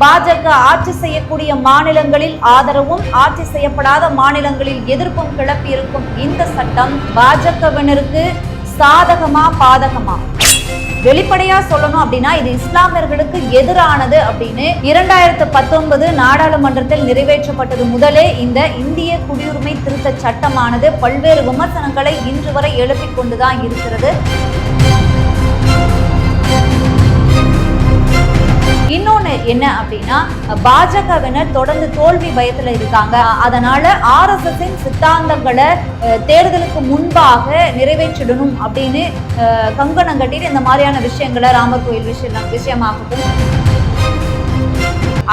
பாஜக ஆட்சி செய்யக்கூடிய மாநிலங்களில் ஆதரவும் ஆட்சி செய்யப்படாத மாநிலங்களில் எதிர்ப்பும் கிளப்பியிருக்கும் இந்த சட்டம் பாஜகவினருக்கு சாதகமா பாதகமா? வெளிப்படையா சொல்லணும் அப்படின்னா இது இஸ்லாமியர்களுக்கு எதிரானது அப்படின்னு இரண்டாயிரத்து பத்தொன்பது நாடாளுமன்றத்தில் நிறைவேற்றப்பட்டது முதலே இந்த இந்திய குடியுரிமை திருத்த சட்டமானது பல்வேறு விமர்சனங்களை இன்று வரை எழுப்பிக் கொண்டுதான் இருக்கிறது. இன்னொன்று என்ன அப்படின்னா பாஜகவினர் தொடர்ந்து தோல்வி பயத்தில் இருக்காங்க. அதனால ஆர்எஸ்எஸ்ஸின் சித்தாந்தங்களை தேர்தலுக்கு முன்பாக நிறைவேற்றிடணும் அப்படின்னு கங்கணம் கட்டிட்டு இந்த மாதிரியான விஷயங்களை ராமர் கோயில் விஷயம் விஷயமாகட்டும்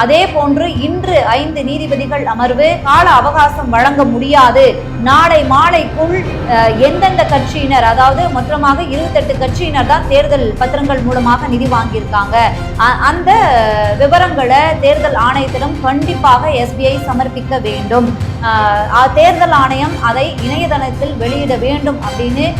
அதே போன்று இன்று ஐந்து நீதிபதிகள் அமர்வு கால அவகாசம் வழங்க முடியாது. நாளை மாலைக்குள் எந்தெந்த கட்சியினர் அதாவது மொத்தமாக இருபத்தெட்டு கட்சியினர் தான் தேர்தல் பத்திரங்கள் மூலமாக நிதி வாங்கியிருக்காங்க. அ- அந்த விவரங்களை தேர்தல் ஆணையத்திடம் கண்டிப்பாக எஸ்பிஐ சமர்ப்பிக்க வேண்டும். தேர்தல் ஆணையம் அதை இணையதளத்தில் வெளியிட வேண்டும் அப்படின்னு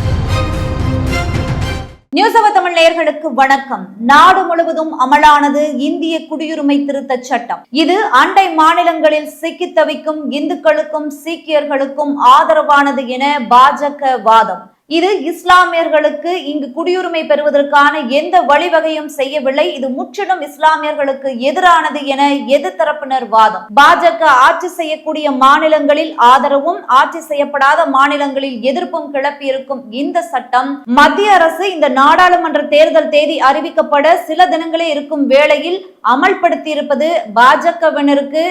நியூஸ் அவர் தமிழ் நேயர்களுக்கு வணக்கம். நாடு முழுவதும் அமலானது இந்திய குடியுரிமை திருத்த சட்டம். இது அண்டை மாநிலங்களில் சிக்கி தவிக்கும் இந்துக்களுக்கும் சீக்கியர்களுக்கும் ஆதரவானது என பாஜக வாதம். இது இஸ்லாமியர்களுக்கு இங்கு குடியுரிமை பெறுவதற்கான எந்த வழிவகையும் செய்யவில்லை. இது முற்றிலும் இஸ்லாமியர்களுக்கு எதிரானது என எதிர்த்தரப்பினர் வாதம். பாஜக ஆட்சி செய்யக்கூடிய மாநிலங்களில் ஆதரவும் ஆட்சி செய்யப்படாத மாநிலங்களில் எதிர்ப்பும் கிளப்பியிருக்கும் இந்த சட்டம் மத்திய அரசு இந்த நாடாளுமன்ற தேர்தல் தேதி அறிவிக்கப்பட சில தினங்களே இருக்கும் வேளையில் அமல்படுத்தியிருப்பது பாஜகவினருக்கு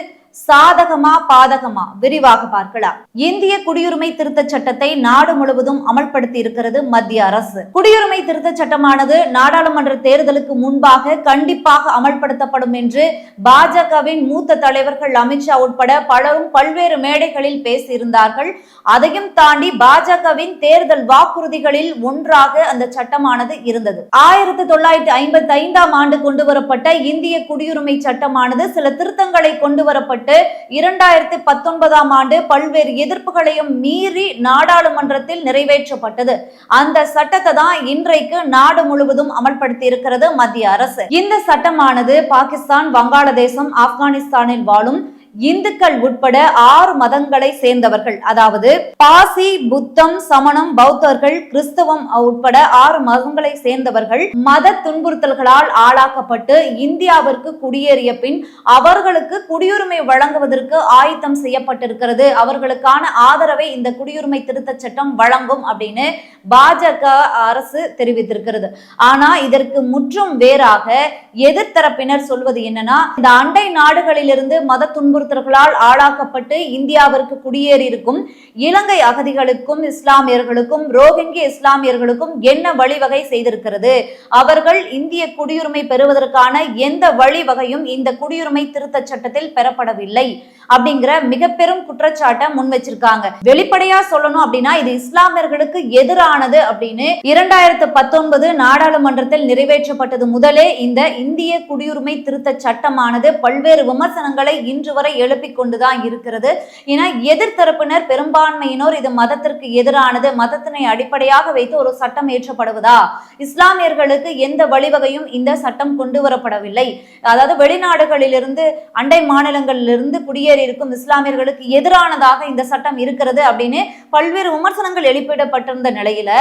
சாதகமா பாதகமா? விரிவாக பார்க்கலாம். இந்திய குடியுரிமை திருத்த சட்டத்தை நாடு முழுவதும் அமல்படுத்தி இருக்கிறது மத்திய அரசு. குடியுரிமை திருத்த சட்டமானது நாடாளுமன்ற தேர்தலுக்கு முன்பாக கண்டிப்பாக அமல்படுத்தப்படும் என்று பாஜகவின் மூத்த தலைவர்கள் அமித்ஷா உட்பட பலரும் பல்வேறு மேடைகளில் பேசியிருந்தார்கள். அதையும் தாண்டி பாஜகவின் தேர்தல் வாக்குறுதிகளில் ஒன்றாக அந்த சட்டமானது இருந்தது. ஆயிரத்தி தொள்ளாயிரத்தி ஐம்பத்தி ஐந்தாம் ஆண்டு கொண்டு வரப்பட்ட இந்திய குடியுரிமை சட்டமானது சில திருத்தங்களை கொண்டு வரப்பட்டு இரண்டாயிரத்தி பத்தொன்பதாம் ஆண்டு பல்வேறு எதிர்ப்புகளையும் மீறி நாடாளுமன்றத்தில் நிறைவேற்றப்பட்டது. அந்த சட்டத்தை தான் இன்றைக்கு நாடு முழுவதும் அமல்படுத்தி இருக்கிறது மத்திய அரசு. இந்த சட்டமானது பாகிஸ்தான் வங்காளதேசம் ஆப்கானிஸ்தானில் வாழும் இந்துக்கள் உட்பட ஆறு மதங்களை சேர்ந்தவர்கள். அதாவது பாசி புத்தம் சமணம் பௌத்தர்கள் கிறிஸ்தவம் உட்பட ஆறு மதங்களை சேர்ந்தவர்கள் மத துன்புறுத்தல்களால் ஆளாக்கப்பட்டு இந்தியாவிற்கு குடியேறிய பின் அவர்களுக்கு குடியுரிமை வழங்குவதற்கு ஆயத்தம் செய்யப்பட்டிருக்கிறது. அவர்களுக்கான ஆதரவை இந்த குடியுரிமை திருத்த சட்டம் வழங்கும் அப்படின்னு பாஜக அரசு தெரிவித்திருக்கிறது. ஆனா இதற்கு முற்றும் வேறாக எதிர்த்தரப்பினர் சொல்வது என்னன்னா இந்த அண்டை நாடுகளிலிருந்து மத துன்புறுத்தல் துன்புறுத்தல்களால் ஆளாக்கப்பட்டு இந்தியாவிற்கு குடியேறியிருக்கும் இலங்கை அகதிகளுக்கும் இஸ்லாமியர்களுக்கும் ரோஹிங்கிய இஸ்லாமியர்களுக்கும் என்ன வழிவகை செய்திருக்கிறது? அவர்கள் இந்திய குடியுரிமை பெறுவதற்கான எந்த வழிவகையும் இந்த குடியுரிமை திருத்த சட்டத்தில் பெறப்படவில்லை அப்படிங்கிற மிக பெரும் குற்றச்சாட்டை முன் வச்சிருக்காங்க வெளிப்படையா சொல்லணும் அப்படின்னா இது இஸ்லாமியர்களுக்கு எதிரானது அப்படின்னு இரண்டாயிரத்து பத்தொன்பது நாடாளுமன்றத்தில் நிறைவேற்றப்பட்டது முதலே இந்த இந்திய குடியுரிமை திருத்த சட்டமானது பல்வேறு விமர்சனங்களை இன்று வரை எழுப்பிக் கொண்டுதான் இருக்கிறது. ஏன்னா எதிர்த்தரப்பினர் பெரும்பான்மையினோர் இது மதத்திற்கு எதிரானது. மதத்தினை அடிப்படையாக வைத்து ஒரு சட்டம் ஏற்றப்படுவதா? இஸ்லாமியர்களுக்கு எந்த வழிவகையும் இந்த சட்டம் கொண்டு வரப்படவில்லை. அதாவது வெளிநாடுகளிலிருந்து அண்டை மாநிலங்களிலிருந்து குடியேறி இருக்கும் இஸ்லாமியர்களுக்கு எதிரானதாக இந்த சட்டம் இருக்கிறது அப்படின்னு பல்வேறு விமர்சனங்கள் எழுப்பிடப்பட்டிருந்த நிலையில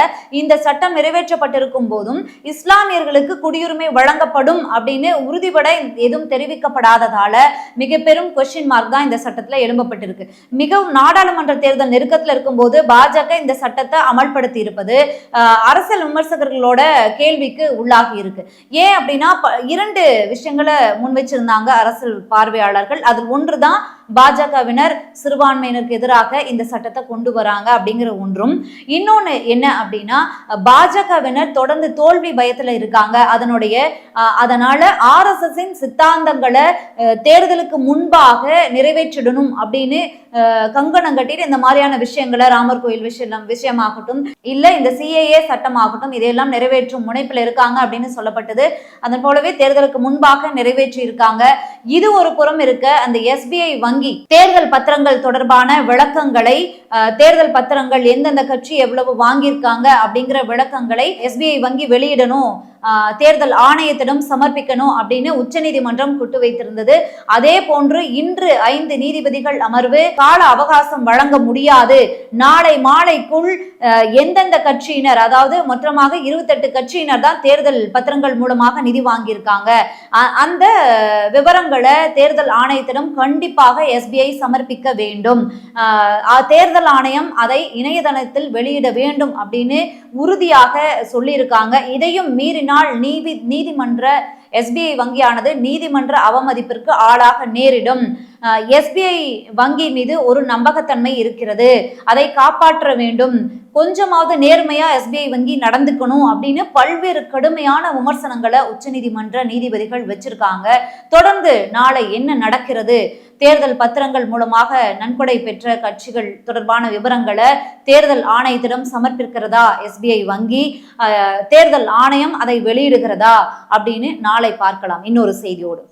இந்த சட்டம் நிறைவேற்றப்பட்டிருக்கும் போதும் இஸ்லாமியர்களுக்கு குடியுரிமை வழங்கப்படும் அப்படின்னு உறுதிபட எதுவும் தெரிவிக்கப்படாததால மிக பெரும் கொஸ்டின் மார்க் தான் இந்த சட்டத்தில் எழும்பப்பட்டிருக்கு. மிகவும் நாடாளுமன்ற தேர்தல் நெருக்கத்தில் இருக்கும்போது பாஜக இந்த சட்டத்தை அமல்படுத்தி இருப்பது அரசியல் விமர்சகர்களோட கேள்விக்கு உள்ளாகி இருக்கு. ஏன் அப்படின்னா ப- இரண்டு விஷயங்களை முன் வச்சிருந்தாங்க அரசியல் பார்வையாளர்கள். அதில் ஒன்றுதான் பாஜகவினர் சிறுபான்மையினருக்கு எதிராக இந்த சட்டத்தை கொண்டு வராங்க அப்படிங்கிற ஒன்றும். இன்னொன்று என்ன அப்படின்னா பாஜகவினர் தொடர்ந்து தோல்வி பயத்தில் இருக்காங்க. அதனுடைய அதனால ஆர்எஸ்எஸ்ஸின் சித்தாந்தங்களை தேர்தலுக்கு முன்பாக நிறைவேற்றிடணும் அப்படின்னு கங்கணம் கட்டிட்டு இந்த மாதிரியான விஷயங்களை ராமர் கோயில் விஷயம் விஷயமாகட்டும் இல்லை இந்த சிஏஏ சட்டமாகட்டும் இதையெல்லாம் நிறைவேற்றும் முனைப்பில் இருக்காங்க அப்படின்னு சொல்லப்பட்டது. அதன் போலவே தேர்தலுக்கு முன்பாக நிறைவேற்றி இருக்காங்க இது ஒரு புறம் இருக்க அந்த எஸ்பிஐ வங்கி தேர்தல் பத்திரங்கள் தொடர்பான விளக்கங்களை தேர்தல் பத்திரங்கள் எந்தெந்த கட்சி எவ்வளவு வாங்கியிருக்காங்க அப்படிங்கிற விளக்கங்களை எஸ்பிஐ வங்கி வெளியிடணும். தேர்தல் ஆணையத்திடம் சமர்ப்பிக்கணும் அப்படின்னு உச்சநீதிமன்றம் குட்டு வைத்திருந்தது. அதே போன்று இன்று ஐந்து நீதிபதிகள் அமர்வு கால அவகாசம் வழங்க முடியாது. நாளை மாலைக்குள் எந்தெந்த கட்சியினர் அதாவது மொத்தமாக இருபத்தெட்டு கட்சியினர் தான் தேர்தல் பத்திரங்கள் மூலமாக நிதி வாங்கியிருக்காங்க. அந்த விவரங்களை தேர்தல் ஆணையத்திடம் கண்டிப்பாக எஸ்பிஐ சமர்ப்பிக்க வேண்டும். தேர்தல் ஆணையம் அதை இணையதளத்தில் வெளியிட வேண்டும் அப்படின்னு உறுதியாக சொல்லியிருக்காங்க. இதையும் மீறினால் நீதி நீதிமன்ற எஸ்பிஐ வங்கியானது நீதிமன்ற அவமதிப்பிற்கு ஆளாக நேரிடும். எஸ்பிஐ வங்கி மீது ஒரு நம்பகத்தன்மை இருக்கிறது. அதை காப்பாற்ற வேண்டும். கொஞ்சமாவது நேர்மையா எஸ்பிஐ வங்கி நடந்துக்கணும் அப்படின்னு பல்வேறு கடுமையான விமர்சனங்களை உச்சநீதிமன்ற நீதிபதிகள் வச்சிருக்காங்க. தொடர்ந்து நாளை என்ன நடக்கிறது? தேர்தல் பத்திரங்கள் மூலமாக நன்கொடை பெற்ற கட்சிகள் தொடர்பான விவரங்களை தேர்தல் ஆணையத்திடம் சமர்ப்பிக்கிறதா எஸ்பிஐ வங்கி? தேர்தல் ஆணையம் அதை வெளியிடுகிறதா அப்படின்னு நாளை பார்க்கலாம். இன்னொரு செய்தியோடு.